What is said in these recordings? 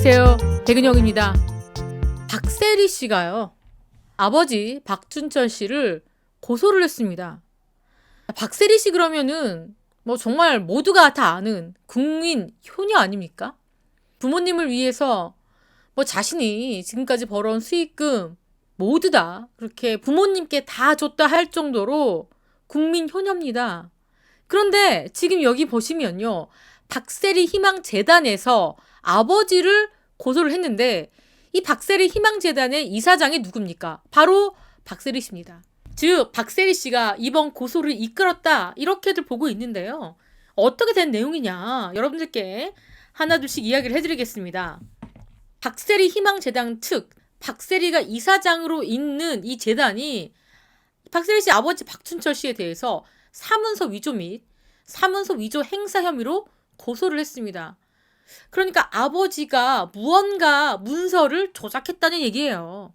안녕하세요. 백은영입니다. 박세리 씨가요. 아버지 박준철 씨를 고소를 했습니다. 박세리 씨 그러면은 뭐 정말 모두가 다 아는 국민 효녀 아닙니까? 부모님을 위해서 뭐 자신이 지금까지 벌어온 수익금 모두 다 그렇게 부모님께 다 줬다 할 정도로 국민 효녀입니다. 그런데 지금 여기 보시면요. 박세리 희망재단에서 아버지를 고소를 했는데 이 박세리 희망재단의 이사장이 누굽니까? 바로 박세리 씨입니다. 즉 박세리 씨가 이번 고소를 이끌었다 이렇게들 보고 있는데요. 어떻게 된 내용이냐 여러분들께 하나둘씩 이야기를 해드리겠습니다. 박세리 희망재단 측 박세리가 이사장으로 있는 이 재단이 박세리 씨 아버지 박춘철 씨에 대해서 사문서 위조 및 사문서 위조 행사 혐의로 고소를 했습니다. 그러니까 아버지가 무언가 문서를 조작했다는 얘기예요.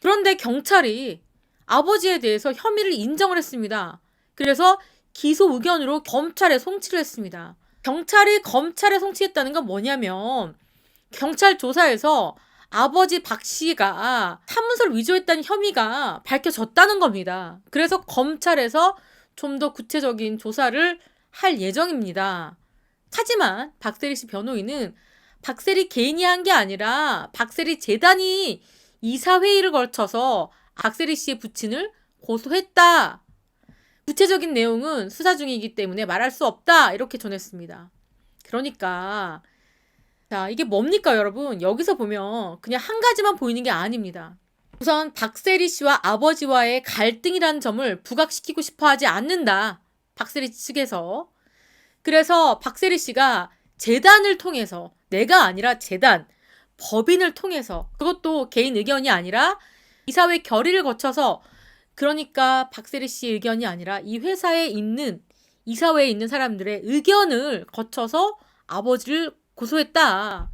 그런데 경찰이 아버지에 대해서 혐의를 인정을 했습니다. 그래서 기소 의견으로 검찰에 송치를 했습니다. 경찰이 검찰에 송치했다는 건 뭐냐면 경찰 조사에서 아버지 박 씨가 사문서를 위조했다는 혐의가 밝혀졌다는 겁니다. 그래서 검찰에서 좀 더 구체적인 조사를 할 예정입니다. 하지만 박세리 씨 변호인은 박세리 개인이 한 게 아니라 박세리 재단이 이사회의를 걸쳐서 박세리 씨의 부친을 고소했다. 구체적인 내용은 수사 중이기 때문에 말할 수 없다. 이렇게 전했습니다. 그러니까, 자, 이게 뭡니까, 여러분? 여기서 보면 그냥 한 가지만 보이는 게 아닙니다. 우선 박세리 씨와 아버지와의 갈등이라는 점을 부각시키고 싶어 하지 않는다. 박세리 측에서. 그래서 박세리 씨가 재단을 통해서 내가 아니라 재단, 법인을 통해서 그것도 개인 의견이 아니라 이사회 결의를 거쳐서 그러니까 박세리 씨의 의견이 아니라 이 회사에 있는 이사회에 있는 사람들의 의견을 거쳐서 아버지를 고소했다.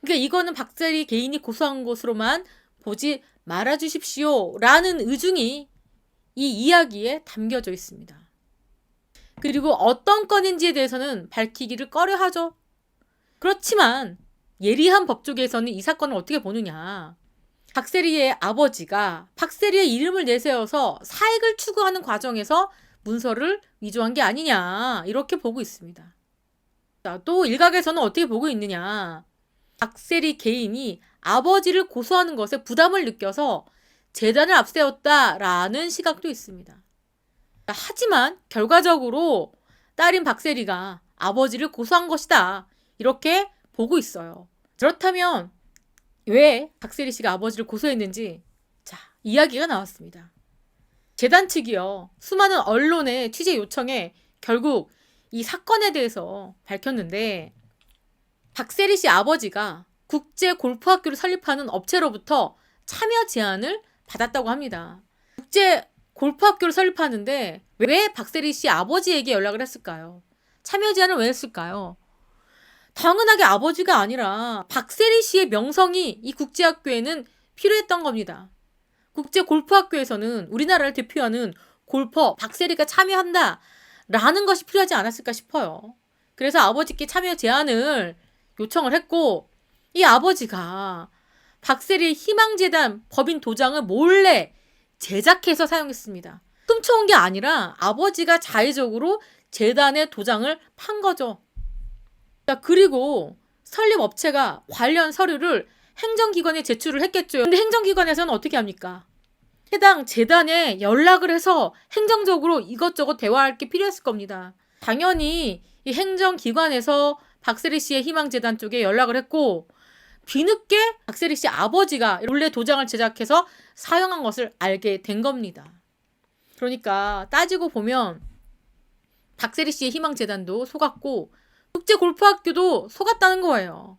그러니까 이거는 박세리 개인이 고소한 것으로만 보지 말아 주십시오. 라는 의중이 이 이야기에 담겨져 있습니다. 그리고 어떤 건인지에 대해서는 밝히기를 꺼려 하죠. 그렇지만 예리한 법조계에서는 이 사건을 어떻게 보느냐. 박세리의 아버지가 박세리의 이름을 내세워서 사익을 추구하는 과정에서 문서를 위조한 게 아니냐. 이렇게 보고 있습니다. 자, 또 일각에서는 어떻게 보고 있느냐. 박세리 개인이 아버지를 고소하는 것에 부담을 느껴서 재단을 앞세웠다라는 시각도 있습니다. 하지만 결과적으로 딸인 박세리가 아버지를 고소한 것이다. 이렇게 보고 있어요. 그렇다면 왜 박세리 씨가 아버지를 고소했는지 자, 이야기가 나왔습니다. 재단 측이요. 수많은 언론의 취재 요청에 결국 이 사건에 대해서 밝혔는데 박세리 씨 아버지가 국제 골프학교를 설립하는 업체로부터 참여 제안을 받았다고 합니다. 국제 골프 학교를 설립하는데 왜 박세리 씨 아버지에게 연락을 했을까요? 참여 제안을 왜 했을까요? 당연하게 아버지가 아니라 박세리 씨의 명성이 이 국제학교에는 필요했던 겁니다. 국제 골프학교에서는 우리나라를 대표하는 골퍼 박세리가 참여한다 라는 것이 필요하지 않았을까 싶어요. 그래서 아버지께 참여 제안을 요청을 했고 이 아버지가 박세리의 희망재단 법인 도장을 몰래 제작해서 사용했습니다. 훔쳐온 게 아니라 아버지가 자의적으로 재단의 도장을 판 거죠. 자, 그리고 설립 업체가 관련 서류를 행정기관에 제출을 했겠죠. 근데 행정기관에서는 어떻게 합니까? 해당 재단에 연락을 해서 행정적으로 이것저것 대화할 게 필요했을 겁니다. 당연히 이 행정기관에서 박세리 씨의 희망재단 쪽에 연락을 했고, 뒤늦게 박세리 씨 아버지가 원래 도장을 제작해서 사용한 것을 알게 된 겁니다. 그러니까 따지고 보면 박세리 씨의 희망재단도 속았고 국제 골프학교도 속았다는 거예요.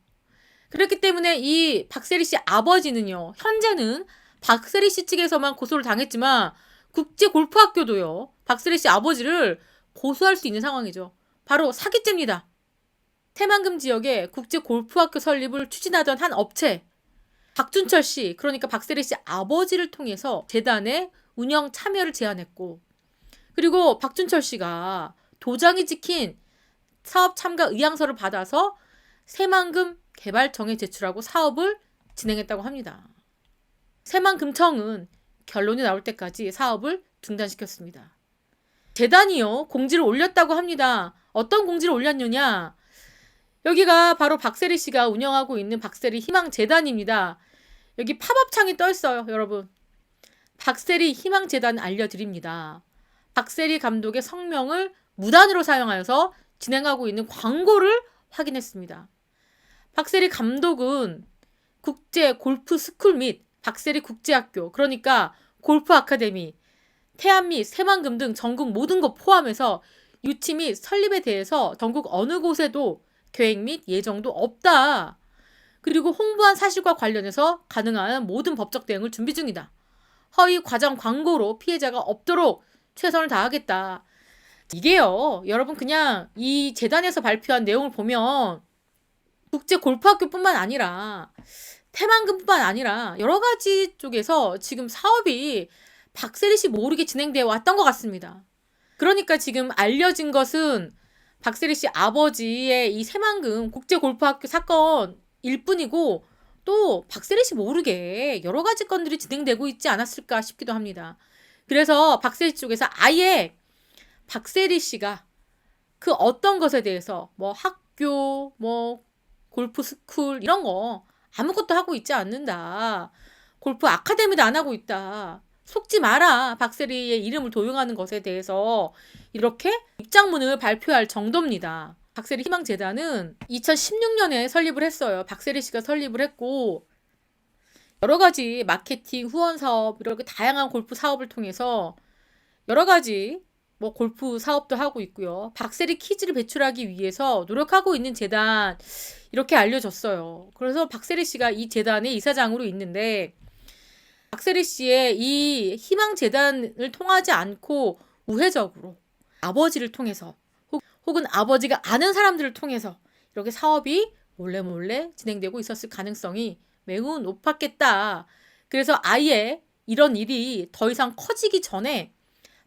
그렇기 때문에 이 박세리 씨 아버지는요, 현재는 박세리 씨 측에서만 고소를 당했지만 국제 골프학교도요, 박세리 씨 아버지를 고소할 수 있는 상황이죠. 바로 사기죄입니다. 태만금 지역에 국제 골프학교 설립을 추진하던 한 업체, 박준철 씨, 그러니까 박세리 씨 아버지를 통해서 재단에 운영 참여를 제안했고, 그리고 박준철 씨가 도장이 찍힌 사업 참가 의향서를 받아서 새만금 개발청에 제출하고 사업을 진행했다고 합니다. 새만금청은 결론이 나올 때까지 사업을 중단시켰습니다. 재단이요 공지를 올렸다고 합니다. 어떤 공지를 올렸느냐? 여기가 바로 박세리 씨가 운영하고 있는 박세리 희망재단입니다. 여기 팝업창이 떠 있어요, 여러분. 박세리 희망재단 알려드립니다. 박세리 감독의 성명을 무단으로 사용하여서 진행하고 있는 광고를 확인했습니다. 박세리 감독은 국제 골프 스쿨 및 박세리 국제학교, 그러니까 골프 아카데미, 태안 및 새만금 등 전국 모든 곳 포함해서 유치 및 설립에 대해서 전국 어느 곳에도 계획 및 예정도 없다. 그리고 홍보한 사실과 관련해서 가능한 모든 법적 대응을 준비 중이다. 허위 과장 광고로 피해자가 없도록 최선을 다하겠다. 이게요, 여러분 그냥 이 재단에서 발표한 내용을 보면 국제 골프학교뿐만 아니라 태만금뿐만 아니라 여러 가지 쪽에서 지금 사업이 박세리 씨 모르게 진행되어 왔던 것 같습니다. 그러니까 지금 알려진 것은 박세리 씨 아버지의 이 새만금 국제 골프학교 사건일 뿐이고 또 박세리 씨 모르게 여러 가지 건들이 진행되고 있지 않았을까 싶기도 합니다. 그래서 박세리 쪽에서 아예 박세리 씨가 그 어떤 것에 대해서 뭐 학교, 뭐 골프 스쿨 이런 거 아무것도 하고 있지 않는다. 골프 아카데미도 안 하고 있다. 속지 마라. 박세리의 이름을 도용하는 것에 대해서 이렇게 입장문을 발표할 정도입니다. 박세리 희망재단은 2016년에 설립을 했어요. 박세리 씨가 설립을 했고 여러 가지 마케팅, 후원 사업 이렇게 다양한 골프 사업을 통해서 여러 가지 뭐 골프 사업도 하고 있고요. 박세리 키즈를 배출하기 위해서 노력하고 있는 재단 이렇게 알려졌어요. 그래서 박세리 씨가 이 재단의 이사장으로 있는데 박세리 씨의 이 희망 재단을 통하지 않고 우회적으로 아버지를 통해서 혹은 아버지가 아는 사람들을 통해서 이렇게 사업이 몰래 몰래 진행되고 있었을 가능성이 매우 높았겠다. 그래서 아예 이런 일이 더 이상 커지기 전에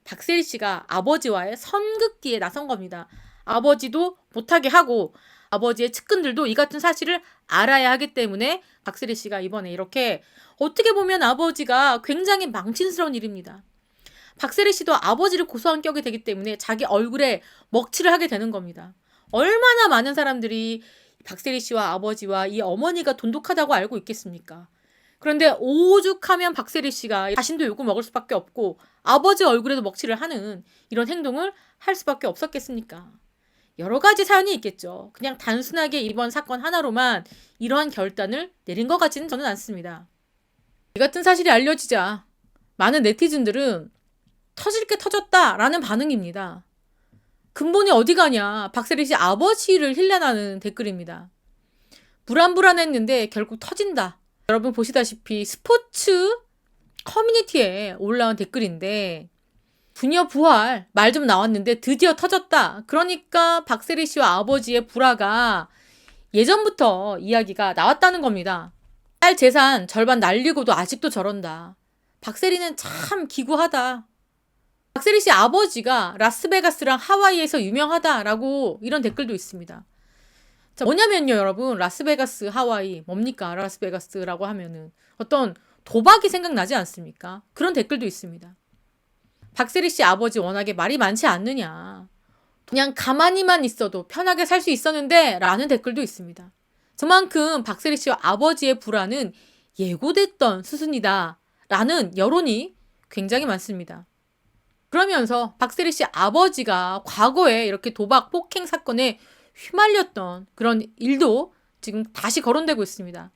박세리 씨가 아버지와의 선긋기에 나선 겁니다. 아버지도 못하게 하고 아버지의 측근들도 이 같은 사실을 알아야 하기 때문에 박세리 씨가 이번에 이렇게 어떻게 보면 아버지가 굉장히 망신스러운 일입니다. 박세리 씨도 아버지를 고소한 격이 되기 때문에 자기 얼굴에 먹칠을 하게 되는 겁니다. 얼마나 많은 사람들이 박세리 씨와 아버지와 이 어머니가 돈독하다고 알고 있겠습니까? 그런데 오죽하면 박세리 씨가 자신도 욕을 먹을 수밖에 없고 아버지 얼굴에도 먹칠을 하는 이런 행동을 할 수밖에 없었겠습니까? 여러 가지 사연이 있겠죠. 그냥 단순하게 이번 사건 하나로만 이러한 결단을 내린 것 같지는 저는 않습니다. 이 같은 사실이 알려지자 많은 네티즌들은 터질 게 터졌다라는 반응입니다. 근본이 어디 가냐. 박세리 씨 아버지를 힐난하는 댓글입니다. 불안불안했는데 결국 터진다. 여러분 보시다시피 스포츠 커뮤니티에 올라온 댓글인데 부녀 부활 말 좀 나왔는데 드디어 터졌다. 그러니까 박세리 씨와 아버지의 불화가 예전부터 이야기가 나왔다는 겁니다. 딸 재산 절반 날리고도 아직도 저런다. 박세리는 참 기구하다. 박세리 씨 아버지가 라스베가스랑 하와이에서 유명하다라고 이런 댓글도 있습니다. 자, 뭐냐면요, 여러분. 라스베가스, 하와이. 뭡니까? 라스베가스라고 하면은 어떤 도박이 생각나지 않습니까? 그런 댓글도 있습니다. 박세리 씨 아버지 워낙에 말이 많지 않느냐. 그냥 가만히만 있어도 편하게 살 수 있었는데 라는 댓글도 있습니다. 저만큼 박세리 씨와 아버지의 불화는 예고됐던 수순이다 라는 여론이 굉장히 많습니다. 그러면서 박세리 씨 아버지가 과거에 이렇게 도박 폭행 사건에 휘말렸던 그런 일도 지금 다시 거론되고 있습니다.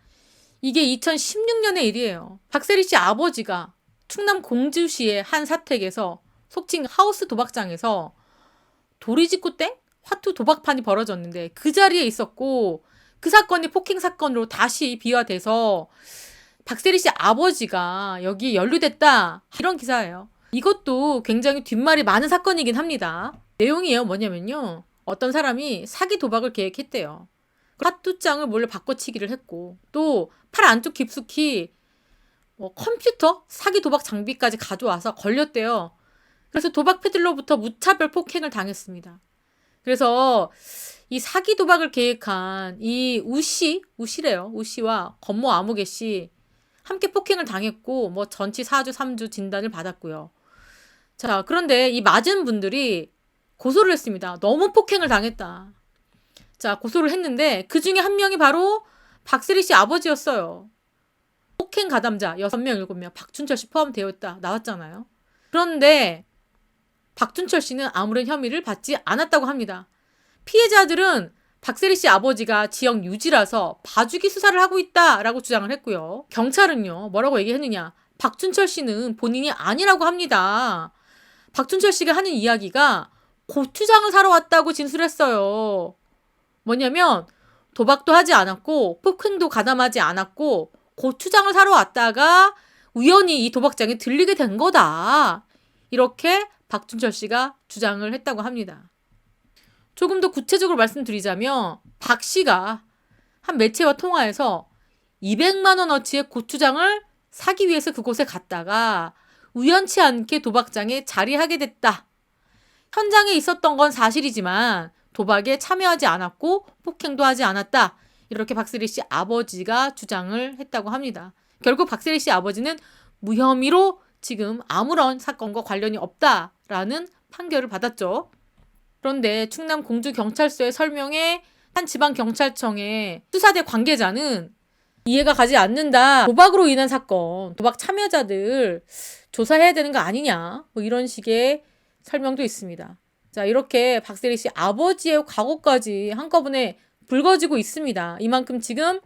이게 2016년의 일이에요. 박세리 씨 아버지가 충남 공주시의 한 사택에서 속칭 하우스 도박장에서 도리지구 땡 화투 도박판이 벌어졌는데 그 자리에 있었고 그 사건이 폭행 사건으로 다시 비화돼서 박세리 씨 아버지가 여기 연루됐다 이런 기사예요. 이것도 굉장히 뒷말이 많은 사건이긴 합니다. 내용이에요 뭐냐면요. 어떤 사람이 사기 도박을 계획했대요. 핫뚜장을 몰래 바꿔치기를 했고 또 팔 안쪽 깊숙이 뭐 컴퓨터 사기 도박 장비까지 가져와서 걸렸대요. 그래서 도박 패들로부터 무차별 폭행을 당했습니다. 그래서 이 사기 도박을 계획한 이 우씨, 우씨래요. 우씨와 건모 아무개 씨 함께 폭행을 당했고 뭐 전치 4주, 3주 진단을 받았고요. 자, 그런데 이 맞은 분들이 고소를 했습니다. 너무 폭행을 당했다. 자, 고소를 했는데 그 중에 한 명이 바로 박세리 씨 아버지였어요. 폭행 가담자 6명, 7명, 박준철 씨 포함되어 있다. 나왔잖아요. 그런데 박준철 씨는 아무런 혐의를 받지 않았다고 합니다. 피해자들은 박세리 씨 아버지가 지역 유지라서 봐주기 수사를 하고 있다라고 주장을 했고요. 경찰은요, 뭐라고 얘기했느냐. 박준철 씨는 본인이 아니라고 합니다. 박준철 씨가 하는 이야기가 고추장을 사러 왔다고 진술했어요. 뭐냐면 도박도 하지 않았고 폭행도 가담하지 않았고 고추장을 사러 왔다가 우연히 이 도박장에 들리게 된 거다. 이렇게 박준철 씨가 주장을 했다고 합니다. 조금 더 구체적으로 말씀드리자면 박 씨가 한 매체와 통화해서 200만 원어치의 고추장을 사기 위해서 그곳에 갔다가 우연치 않게 도박장에 자리하게 됐다. 현장에 있었던 건 사실이지만 도박에 참여하지 않았고 폭행도 하지 않았다. 이렇게 박세리 씨 아버지가 주장을 했다고 합니다. 결국 박세리 씨 아버지는 무혐의로 지금 아무런 사건과 관련이 없다라는 판결을 받았죠. 그런데 충남 공주경찰서의 설명에 한 지방경찰청의 수사대 관계자는 이해가 가지 않는다. 도박으로 인한 사건, 도박 참여자들 조사해야 되는 거 아니냐. 뭐 이런 식의 설명도 있습니다. 자, 이렇게 박세리 씨 아버지의 과거까지 한꺼번에 불거지고 있습니다. 이만큼 지금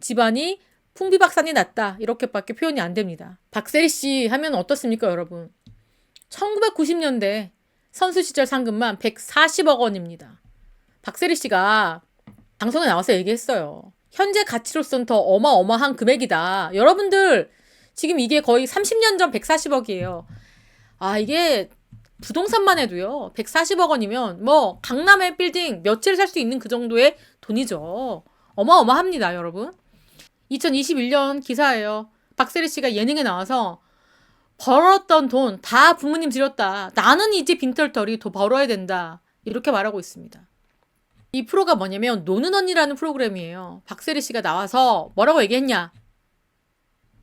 집안이 풍비박산이 났다. 이렇게밖에 표현이 안 됩니다. 박세리 씨 하면 어떻습니까, 여러분? 1990년대 선수 시절 상금만 140억 원입니다. 박세리 씨가 방송에 나와서 얘기했어요. 현재 가치로서는 더 어마어마한 금액이다. 여러분들 지금 이게 거의 30년 전 140억이에요. 아, 이게 부동산만 해도요. 140억 원이면 뭐 강남의 빌딩 며칠 살수 있는 그 정도의 돈이죠. 어마어마합니다, 여러분. 2021년 기사예요. 박세리 씨가 예능에 나와서 벌었던 돈 다 부모님 드렸다. 나는 이제 빈털터리 더 벌어야 된다. 이렇게 말하고 있습니다. 이 프로가 뭐냐면 노는 언니라는 프로그램이에요. 박세리 씨가 나와서 뭐라고 얘기했냐?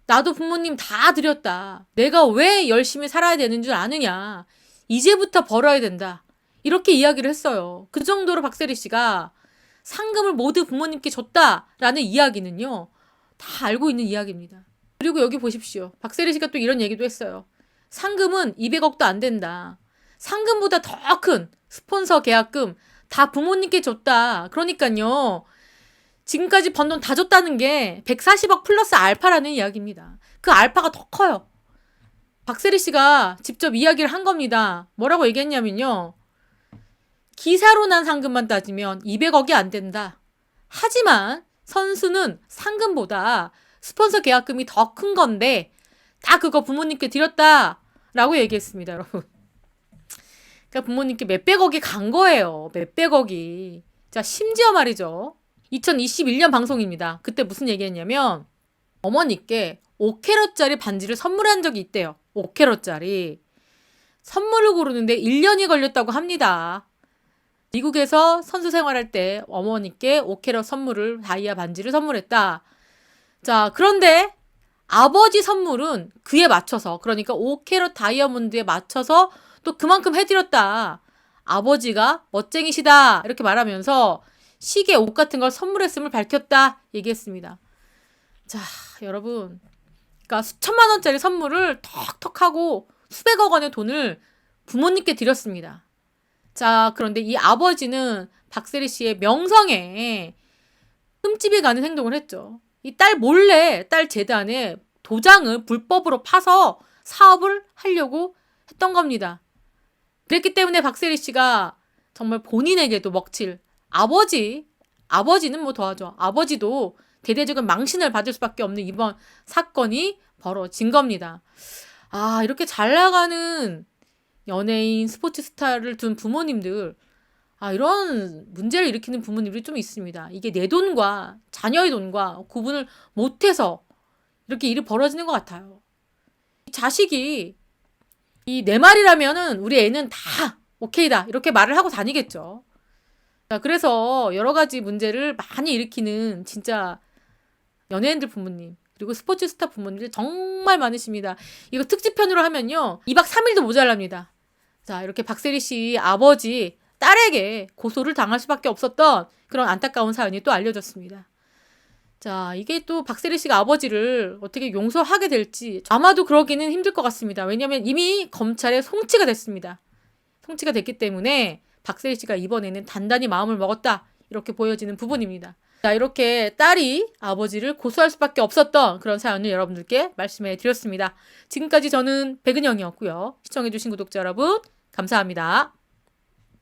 나도 부모님 다 드렸다. 내가 왜 열심히 살아야 되는 줄 아느냐? 이제부터 벌어야 된다. 이렇게 이야기를 했어요. 그 정도로 박세리 씨가 상금을 모두 부모님께 줬다라는 이야기는요. 다 알고 있는 이야기입니다. 그리고 여기 보십시오. 박세리 씨가 또 이런 얘기도 했어요. 상금은 200억도 안 된다. 상금보다 더 큰 스폰서 계약금 다 부모님께 줬다. 그러니까요. 지금까지 번 돈 다 줬다는 게 140억 플러스 알파라는 이야기입니다. 그 알파가 더 커요. 박세리 씨가 직접 이야기를 한 겁니다. 뭐라고 얘기했냐면요. 기사로 난 상금만 따지면 200억이 안 된다. 하지만 선수는 상금보다 스폰서 계약금이 더 큰 건데 다 그거 부모님께 드렸다. 라고 얘기했습니다, 여러분. 그러니까 부모님께 몇백억이 간 거예요. 몇백억이. 자, 심지어 말이죠. 2021년 방송입니다. 그때 무슨 얘기 했냐면 어머니께 5캐럿짜리 반지를 선물한 적이 있대요. 5캐럿짜리. 선물을 고르는데 1년이 걸렸다고 합니다. 미국에서 선수 생활할 때 어머니께 5캐럿 선물을 다이아 반지를 선물했다. 자, 그런데 아버지 선물은 그에 맞춰서 그러니까 5캐럿 다이아몬드에 맞춰서 또 그만큼 해드렸다. 아버지가 멋쟁이시다. 이렇게 말하면서 시계, 옷 같은 걸 선물했음을 밝혔다. 얘기했습니다. 자, 여러분. 그러니까 수천만 원짜리 선물을 턱턱 하고 수백억 원의 돈을 부모님께 드렸습니다. 자, 그런데 이 아버지는 박세리 씨의 명성에 흠집이 가는 행동을 했죠. 이 딸 몰래 딸 재단에 도장을 불법으로 파서 사업을 하려고 했던 겁니다. 그랬기 때문에 박세리 씨가 정말 본인에게도 먹칠 아버지, 아버지는 뭐 더하죠. 아버지도 대대적인 망신을 받을 수밖에 없는 이번 사건이 벌어진 겁니다. 아, 이렇게 잘 나가는 연예인, 스포츠 스타를 둔 부모님들, 아, 이런 문제를 일으키는 부모님들이 좀 있습니다. 이게 내 돈과 자녀의 돈과 구분을 못해서 이렇게 일이 벌어지는 것 같아요. 자식이 이 내 말이라면은 우리 애는 다 오케이다. 이렇게 말을 하고 다니겠죠. 자, 그래서 여러 가지 문제를 많이 일으키는 진짜 연예인들 부모님 그리고 스포츠 스타 부모님들 정말 많으십니다. 이거 특집편으로 하면요. 2박 3일도 모자랍니다. 자, 이렇게 박세리 씨 아버지 딸에게 고소를 당할 수밖에 없었던 그런 안타까운 사연이 또 알려졌습니다. 자, 이게 또 박세리 씨가 아버지를 어떻게 용서하게 될지 아마도 그러기는 힘들 것 같습니다. 왜냐하면 이미 검찰에 송치가 됐습니다. 송치가 됐기 때문에 박세리 씨가 이번에는 단단히 마음을 먹었다. 이렇게 보여지는 부분입니다. 자, 이렇게 딸이 아버지를 고소할 수밖에 없었던 그런 사연을 여러분들께 말씀해 드렸습니다. 지금까지 저는 백은영이었고요. 시청해주신 구독자 여러분, 감사합니다.